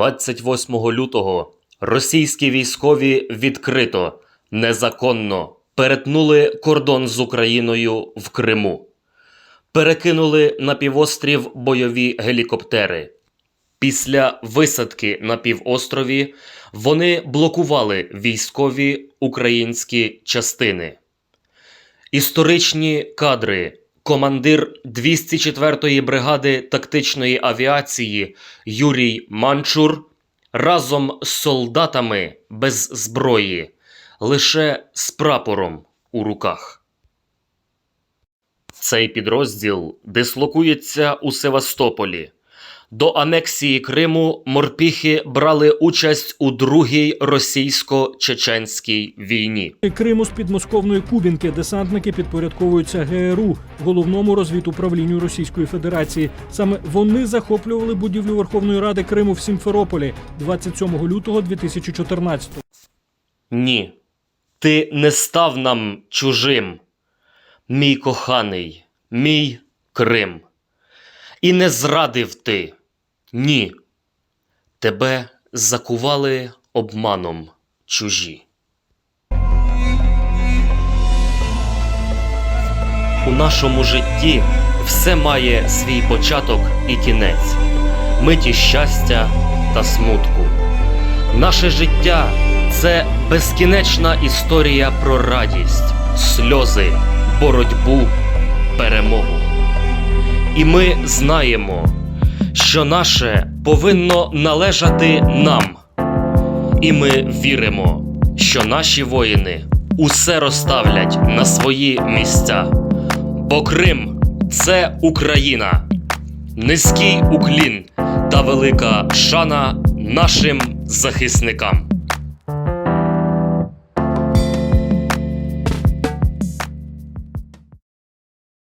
28 лютого російські військові відкрито, незаконно перетнули кордон з Україною в Криму, перекинули на півострів бойові гелікоптери. Після висадки на півострові вони блокували військові українські частини. Історичні кадри. Командир 204-ї бригади тактичної авіації Юрій Манчур разом з солдатами без зброї, лише з прапором у руках. Цей підрозділ дислокується у Севастополі. До анексії Криму морпіхи брали участь у другій російсько-чеченській війні. Криму з підмосковної Кубінки десантники підпорядковуються ГРУ, головному розвідуправлінню Російської Федерації. Саме вони захоплювали будівлю Верховної Ради Криму в Сімферополі 27 лютого 2014 Ні, ти не став нам чужим, мій коханий, мій Крим. І не зрадив ти. Ні. Тебе закували обманом чужі. У нашому житті все має свій початок і кінець, миті щастя та смутку. Наше життя це безкінечна історія про радість, сльози, боротьбу, перемогу. І ми знаємо, що наше повинно належати нам. І ми віримо, що наші воїни усе розставлять на свої місця. Бо Крим це Україна, низький уклін та велика шана нашим захисникам.